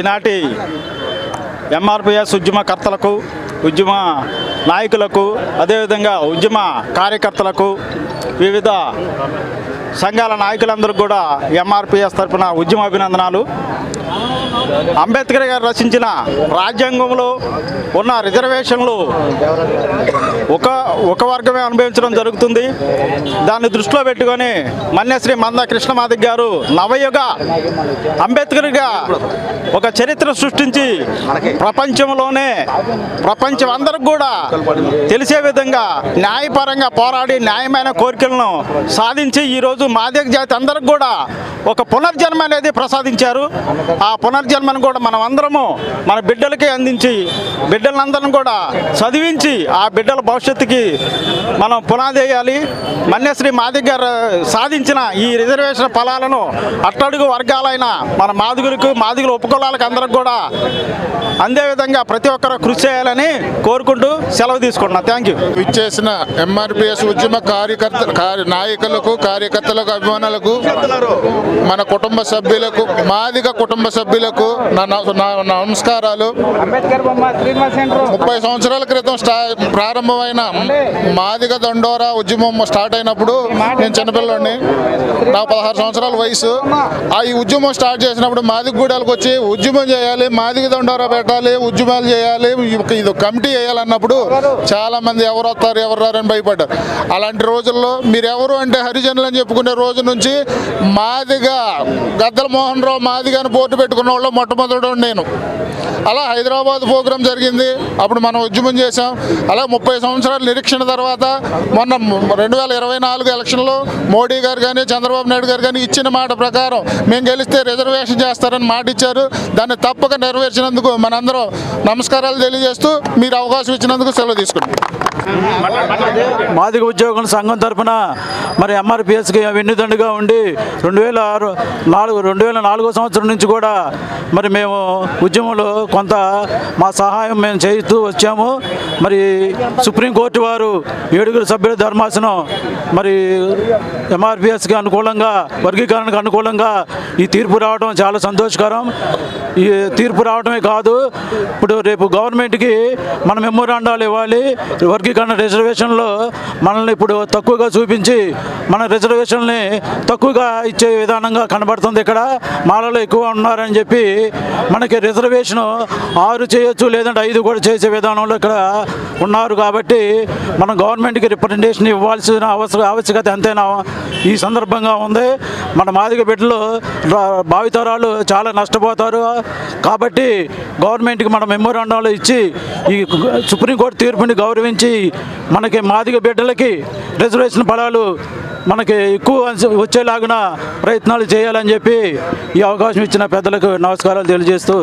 ఈనాటి ఎంఆర్పిఎస్ ఉద్యమకర్తలకు ఉద్యమ నాయకులకు అదేవిధంగా ఉద్యమ కార్యకర్తలకు వివిధ సంఘాల నాయకులందరూ కూడా ఎంఆర్పిఎస్ తరపున ఉద్యమ అభినందనాలు. అంబేద్కర్ గారు రచించిన రాజ్యాంగంలో ఉన్న రిజర్వేషన్లు ఒక ఒక వర్గమే అనుభవించడం జరుగుతుంది. దాన్ని దృష్టిలో పెట్టుకొని మన్యశ్రీ మంద కృష్ణమాదిక్ గారు నవయుగ అంబేద్కర్గా ఒక చరిత్ర సృష్టించి ప్రపంచంలోనే ప్రపంచం అందరికి కూడా తెలిసే విధంగా న్యాయపరంగా పోరాడి న్యాయమైన కోరికలను సాధించి ఈరోజు మాదిక జాతి అందరికి కూడా ఒక పునర్జన్మ అనేది ప్రసాదించారు. ఆ జన్మను కూడా మనం అందరము మన బిడ్డలకే అందించి బిడ్డలందరం కూడా చదివించి ఆ బిడ్డల భవిష్యత్తుకి మనం పునాది వేయాలి మన్యశ్రీ మాదిగ గారు సాధించిన ఈ రిజర్వేషన్ ఫలాలను అట్టడుగు వర్గాలైన మన మాదిగులకు మాదిగుల ఉపకులాలకు అందరికి కూడా అందే విధంగా ప్రతి ఒక్కరూ కృషి చేయాలని కోరుకుంటూ సెలవు తీసుకుంటున్నా. థ్యాంక్ యూ ఇచ్చేసిన ఎంఆర్పిఎస్ ఉద్యమ కార్యకర్త కార్య- నాయకులకు కార్యకర్తలకు అభిమానులకు మన కుటుంబ సభ్యులకు మాదిగ కుటుంబ సభ్యులకు నా నమస్కారాలు. ముప్పై సంవత్సరాల క్రితం ప్రారంభమైన మాదిగ దండోరా ఉద్యమం స్టార్ట్ అయినప్పుడు నేను చిన్నపిల్లని నా పదహారు సంవత్సరాల వయసు. ఆ ఈ ఉద్యమం స్టార్ట్ చేసినప్పుడు మాదిగ గూడాలకు వచ్చి ఉద్యమం చేయాలి మాదిగ దండోరా పెట్టాలి ఉద్యమాలు చేయాలి ఇది కమిటీ వేయాలన్నప్పుడు చాలా మంది ఎవరు వస్తారు ఎవరు రారని భయపడ్డారు. అలాంటి రోజుల్లో మీరు ఎవరు అంటే హరిజనులు అని చెప్పుకునే రోజు నుంచి మాదిగా గద్దల మోహన్ రావు మాదిగా అని బోర్డు పెట్టుకున్న వాళ్ళు మొట్టమొదటి నేను. అలా హైదరాబాద్ ప్రోగ్రాం జరిగింది. అప్పుడు మనం ఉద్యమం చేశాం. అలా ముప్పై సంవత్సరాల నిరీక్షణ తర్వాత మొన్న రెండు వేల ఇరవై నాలుగు ఎలక్షన్లో మోడీ గారు కానీ చంద్రబాబు నాయుడు గారు కానీ ఇచ్చిన మాట ప్రకారం మేము గెలిస్తే రిజర్వేషన్ చేస్తారని మాట ఇచ్చారు. దాన్ని తప్పక నెరవేర్చినందుకు మనందరం నమస్కారాలు తెలియజేస్తూ మీరు అవకాశం ఇచ్చినందుకు సెలవు తీసుకుంటాం మాదిగ ఉద్యోగుల సంఘం తరఫున మరి ఎంఆర్పిఎస్కి వెన్నుదండుగా ఉండి రెండు వేల ఆరు నాలుగు రెండు వేల నాలుగో సంవత్సరం నుంచి కూడా మరి మేము ఉద్యమంలో కొంత మా సహాయం మేము చేస్తూ వచ్చాము. మరి సుప్రీంకోర్టు వారు ఏడుగురు సభ్యుల ధర్మాసనం మరి ఎంఆర్పిఎస్కి అనుకూలంగా వర్గీకరణకు అనుకూలంగా ఈ తీర్పు రావడం చాలా సంతోషకరం. ఈ తీర్పు రావడమే కాదు ఇప్పుడు రేపు గవర్నమెంట్కి మన మెమోరాండాలు ఇవ్వాలి ఎందుకంటే రిజర్వేషన్లో మనల్ని ఇప్పుడు తక్కువగా చూపించి మన రిజర్వేషన్ని తక్కువగా ఇచ్చే విధానంగా కనబడుతుంది ఇక్కడ. మాలలో ఎక్కువ ఉన్నారని చెప్పి మనకి రిజర్వేషన్ ఆరు చేయొచ్చు లేదంటే ఐదు కూడా చేసే విధానంలో ఇక్కడ ఉన్నారు కాబట్టి మనం గవర్నమెంట్కి రిప్రజెంటేషన్ ఇవ్వాల్సిన అవసర ఆవశ్యకత ఎంతైనా ఈ సందర్భంగా ఉంది. మన మాదిగ బిడ్డలు భావితరాలు చాలా నష్టపోతారు. కాబట్టి గవర్నమెంట్కి మన మెమోరాండంలో ఇచ్చి ఈ సుప్రీంకోర్టు తీర్పుని గౌరవించి మనకి మాదిగ బిడ్డలకి రిజర్వేషన్ ఫలాలు మనకి ఎక్కువ వచ్చేలాగున ప్రయత్నాలు చేయాలని చెప్పి ఈ అవకాశం ఇచ్చిన పెద్దలకు నమస్కారాలు తెలియజేస్తూ